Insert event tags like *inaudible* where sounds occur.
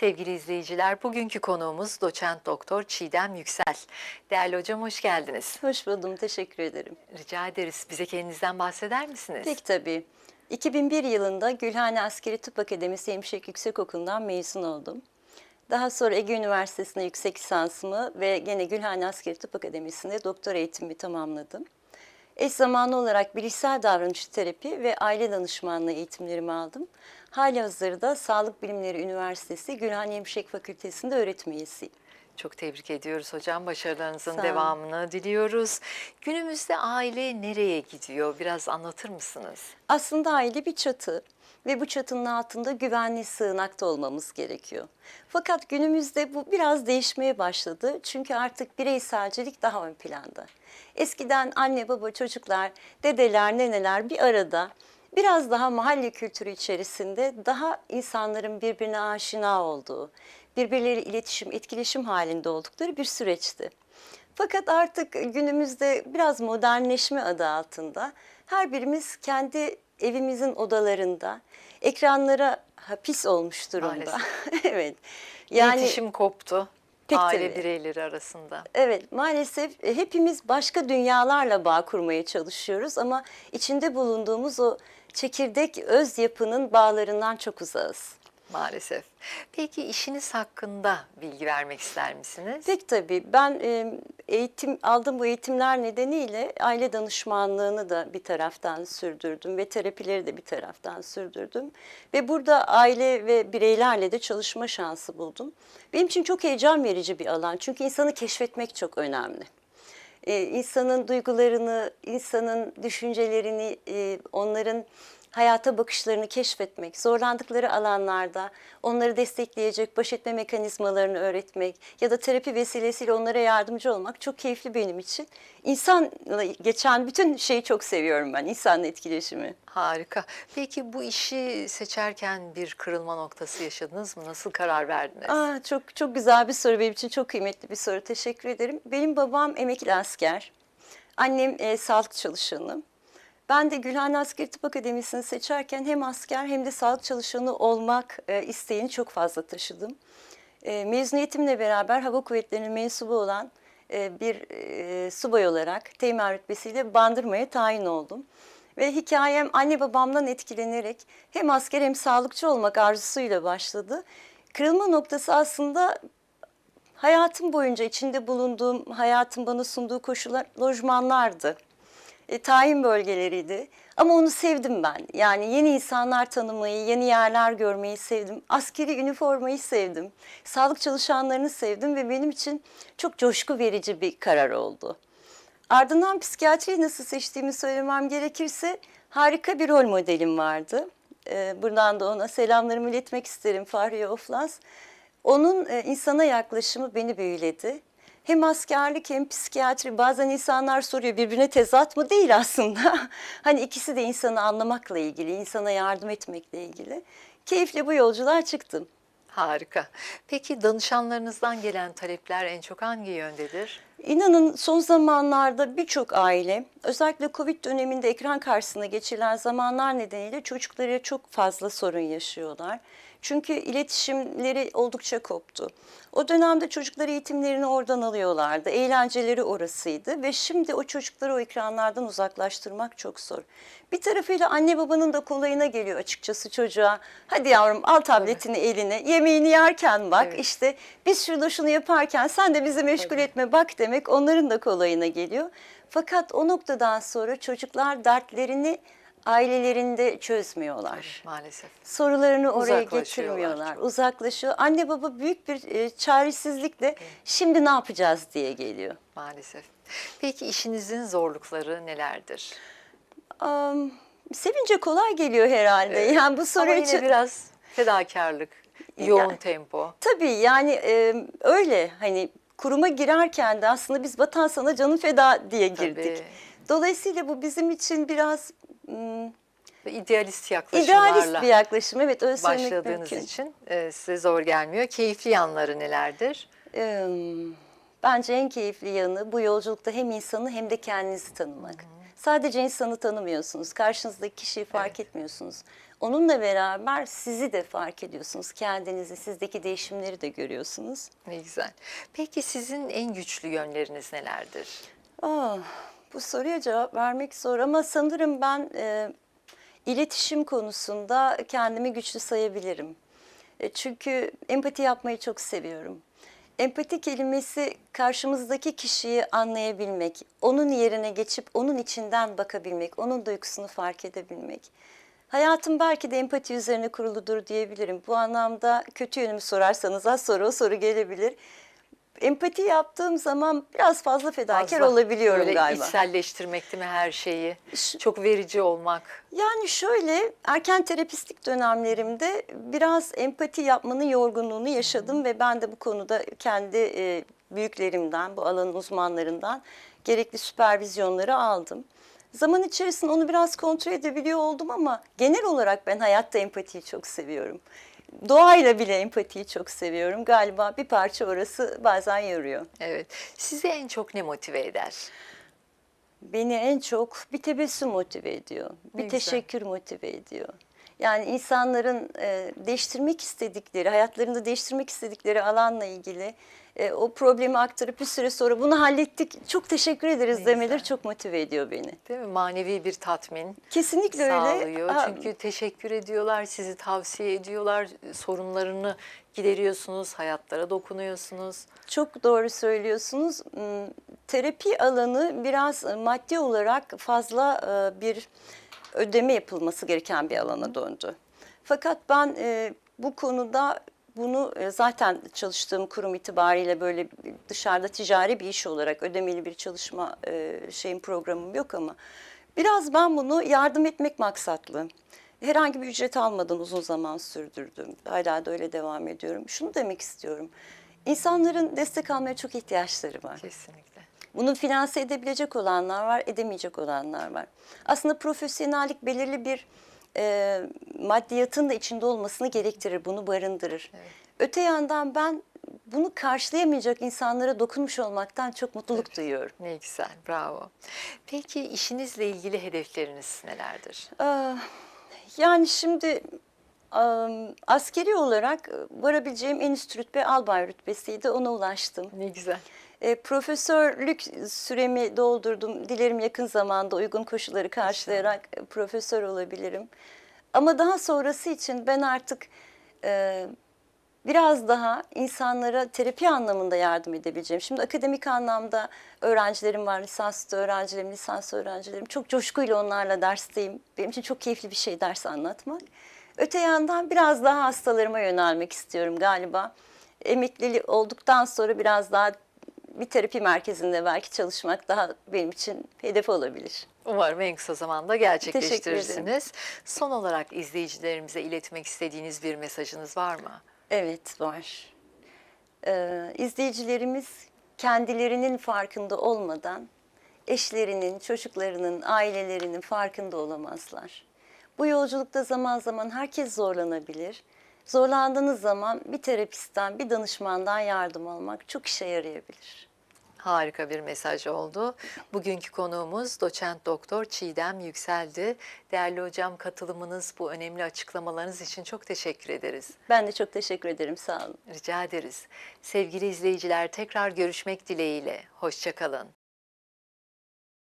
Sevgili izleyiciler, bugünkü konuğumuz doçent doktor Çiğdem Yüksel. Değerli hocam hoş geldiniz. Hoş buldum, teşekkür ederim. Rica ederiz. Bize kendinizden bahseder misiniz? Peki tabii. 2001 yılında Gülhane Askeri Tıp Akademisi Hemşirelik Yüksekokulu'ndan mezun oldum. Daha sonra Ege Üniversitesi'nde yüksek lisansımı ve gene Gülhane Askeri Tıp Akademisi'nde doktor eğitimimi tamamladım. Eş zamanlı olarak bilişsel davranış terapi ve aile danışmanlığı eğitimlerimi aldım. Hali hazırda Sağlık Bilimleri Üniversitesi Gülhane Hemşirelik Fakültesi'nde öğretim üyesiyim. Çok tebrik ediyoruz hocam. Başarılarınızın devamını diliyoruz. Günümüzde aile nereye gidiyor? Biraz anlatır mısınız? Aslında aile bir çatı ve bu çatının altında güvenli sığınakta olmamız gerekiyor. Fakat günümüzde bu biraz değişmeye başladı. Çünkü artık bireyselcilik daha ön planda. Eskiden anne baba çocuklar, dedeler, neneler bir arada biraz daha mahalle kültürü içerisinde daha insanların birbirine aşina olduğu, birbirleriyle iletişim, etkileşim halinde oldukları bir süreçti. Fakat artık günümüzde biraz modernleşme adı altında her birimiz kendi evimizin odalarında ekranlara hapis olmuş durumda. *laughs* evet. Yani İletişim koptu Pek aile tabii. bireyleri arasında. Evet maalesef e, hepimiz başka dünyalarla bağ kurmaya çalışıyoruz ama içinde bulunduğumuz o çekirdek öz yapının bağlarından çok uzağız. Maalesef. Peki işiniz hakkında bilgi vermek ister misiniz? Pek tabii ben e, eğitim aldığım bu eğitimler nedeniyle aile danışmanlığını da bir taraftan sürdürdüm ve terapileri de bir taraftan sürdürdüm. Ve burada aile ve bireylerle de çalışma şansı buldum. Benim için çok heyecan verici bir alan çünkü insanı keşfetmek çok önemli. Ee, insanın duygularını, insanın düşüncelerini, e, onların hayata bakışlarını keşfetmek, zorlandıkları alanlarda onları destekleyecek baş etme mekanizmalarını öğretmek ya da terapi vesilesiyle onlara yardımcı olmak çok keyifli benim için. İnsanla geçen bütün şeyi çok seviyorum ben, insanla etkileşimi. Harika. Peki bu işi seçerken bir kırılma noktası yaşadınız mı? Nasıl karar verdiniz? Aa, çok çok güzel bir soru benim için çok kıymetli bir soru. Teşekkür ederim. Benim babam emekli asker. Annem e, sağlık çalışanı. Ben de Gülhane Askeri Tıp Akademisi'ni seçerken hem asker hem de sağlık çalışanı olmak e, isteğini çok fazla taşıdım. E, mezuniyetimle beraber Hava Kuvvetleri'nin mensubu olan e, bir subay olarak teğmen rütbesiyle Bandırma'ya tayin oldum. Ve hikayem anne babamdan etkilenerek hem asker hem sağlıkçı olmak arzusuyla başladı. Kırılma noktası aslında hayatım boyunca içinde bulunduğum, hayatın bana sunduğu koşullar lojmanlardı. E, tayin bölgeleriydi. Ama onu sevdim ben. Yani yeni insanlar tanımayı, yeni yerler görmeyi sevdim. Askeri üniformayı sevdim. Sağlık çalışanlarını sevdim ve benim için çok coşku verici bir karar oldu. Ardından psikiyatriyi nasıl seçtiğimi söylemem gerekirse harika bir rol modelim vardı. Ee, buradan da ona selamlarımı iletmek isterim Fahriye Oflaz. Onun e, insana yaklaşımı beni büyüledi. Hem askerlik hem psikiyatri bazen insanlar soruyor birbirine tezat mı değil aslında. *laughs* hani ikisi de insanı anlamakla ilgili, insana yardım etmekle ilgili. Keyifle bu yolculuğa çıktım. Harika. Peki danışanlarınızdan gelen talepler en çok hangi yöndedir? İnanın son zamanlarda birçok aile özellikle Covid döneminde ekran karşısına geçirilen zamanlar nedeniyle çocukları çok fazla sorun yaşıyorlar. Çünkü iletişimleri oldukça koptu. O dönemde çocuklar eğitimlerini oradan alıyorlardı. Eğlenceleri orasıydı ve şimdi o çocukları o ekranlardan uzaklaştırmak çok zor. Bir tarafıyla anne babanın da kolayına geliyor açıkçası çocuğa. Hadi yavrum al tabletini eline, yemeğini yerken bak Evet. işte biz şurada şunu yaparken sen de bizi meşgul etme bak demek onların da kolayına geliyor. Fakat o noktadan sonra çocuklar dertlerini ailelerinde çözmüyorlar. Maalesef. Sorularını oraya getirmiyorlar. çok. Uzaklaşıyor. Anne baba büyük bir e, çaresizlikle şimdi ne yapacağız diye geliyor. Maalesef. Peki işinizin zorlukları nelerdir? Am, sevince kolay geliyor herhalde. Yani bu soru Ama için biraz fedakarlık, yoğun Yani- tempo. Tabii yani e, öyle hani kuruma girerken de aslında biz vatan sana canı feda diye girdik. Tabii. Dolayısıyla bu bizim için biraz Ve idealist yaklaşımlarla idealist bir yaklaşım. Evet öyle başladığınız mümkün. için e, size zor gelmiyor. Keyifli yanları nelerdir? Em, Bence en keyifli yanı bu yolculukta hem insanı hem de kendinizi tanımak. Sadece insanı tanımıyorsunuz. Karşınızdaki kişiyi fark etmiyorsunuz. Onunla beraber sizi de fark ediyorsunuz. Kendinizi, sizdeki değişimleri de görüyorsunuz. Ne güzel. Peki sizin en güçlü yönleriniz nelerdir? Ah, bu soruya cevap vermek zor ama sanırım ben e, iletişim konusunda kendimi güçlü sayabilirim. E, çünkü empati yapmayı çok seviyorum. Empati kelimesi karşımızdaki kişiyi anlayabilmek, onun yerine geçip onun içinden bakabilmek, onun duygusunu fark edebilmek. Hayatım belki de empati üzerine kuruludur diyebilirim. Bu anlamda kötü yönümü sorarsanız az sonra o soru gelebilir. Empati yaptığım zaman biraz fazla fedakar Fazla olabiliyorum böyle galiba. içselleştirmek değil mi her şeyi? Çok verici olmak. Yani şöyle erken terapistik dönemlerimde biraz empati yapmanın yorgunluğunu yaşadım ve ben de bu konuda kendi e, büyüklerimden, bu alanın uzmanlarından gerekli süpervizyonları aldım. Zaman içerisinde onu biraz kontrol edebiliyor oldum ama genel olarak ben hayatta empatiyi çok seviyorum. Doğayla bile empatiyi çok seviyorum. Galiba bir parça orası bazen yoruyor. Evet. Sizi en çok ne motive eder? Beni en çok bir tebessüm motive ediyor. Bir Ne güzel. teşekkür motive ediyor. Yani insanların e, değiştirmek istedikleri, hayatlarında değiştirmek istedikleri alanla ilgili e, o problemi aktarıp bir süre sonra bunu hallettik, çok teşekkür ederiz Ne demeleri güzel. çok motive ediyor beni. Değil mi? Manevi bir tatmin Kesinlikle öyle. sağlıyor. Çünkü teşekkür ediyorlar, sizi tavsiye ediyorlar, sorunlarını gideriyorsunuz, hayatlara dokunuyorsunuz. Çok doğru söylüyorsunuz. Hmm, Terapi alanı biraz e, maddi olarak fazla e, bir ödeme yapılması gereken bir alana döndü. Fakat ben e, bu konuda bunu e, zaten çalıştığım kurum itibariyle böyle dışarıda ticari bir iş olarak ödemeli bir çalışma e, şeyin programım yok ama biraz ben bunu yardım etmek maksatlı. Herhangi bir ücret almadan uzun zaman sürdürdüm. Hala da öyle devam ediyorum. Şunu demek istiyorum. İnsanların destek almaya çok ihtiyaçları var. Kesinlikle. Bunu finanse edebilecek olanlar var, edemeyecek olanlar var. Aslında profesyonellik belirli bir e, maddiyatın da içinde olmasını gerektirir, bunu barındırır. Öte yandan ben bunu karşılayamayacak insanlara dokunmuş olmaktan çok mutluluk duyuyorum. Ne güzel, bravo. Peki işinizle ilgili hedefleriniz nelerdir? Yani şimdi askeri olarak varabileceğim en üst rütbe albay rütbesiydi, ona ulaştım. Ne güzel. E, profesörlük süremi doldurdum. Dilerim yakın zamanda uygun koşulları karşılayarak e, profesör olabilirim. Ama daha sonrası için ben artık e, biraz daha insanlara terapi anlamında yardım edebileceğim. Şimdi akademik anlamda öğrencilerim var, lisansüstü öğrencilerim, lisans öğrencilerim. Çok coşkuyla onlarla dersteyim. Benim için çok keyifli bir şey ders anlatmak. Öte yandan biraz daha hastalarıma yönelmek istiyorum galiba. Emekli olduktan sonra biraz daha bir terapi merkezinde belki çalışmak daha benim için hedef olabilir. Umarım en kısa zamanda gerçekleştirirsiniz. Son olarak izleyicilerimize iletmek istediğiniz bir mesajınız var mı? Evet var. Ee, izleyicilerimiz kendilerinin farkında olmadan eşlerinin, çocuklarının, ailelerinin farkında olamazlar. Bu yolculukta zaman zaman herkes zorlanabilir. Zorlandığınız zaman bir terapistten, bir danışmandan yardım almak çok işe yarayabilir. Harika bir mesaj oldu. Bugünkü konuğumuz doçent doktor Çiğdem Yükseldi. Değerli hocam katılımınız, bu önemli açıklamalarınız için çok teşekkür ederiz. Ben de çok teşekkür ederim. Sağ olun. Rica ederiz. Sevgili izleyiciler tekrar görüşmek dileğiyle. Hoşçakalın.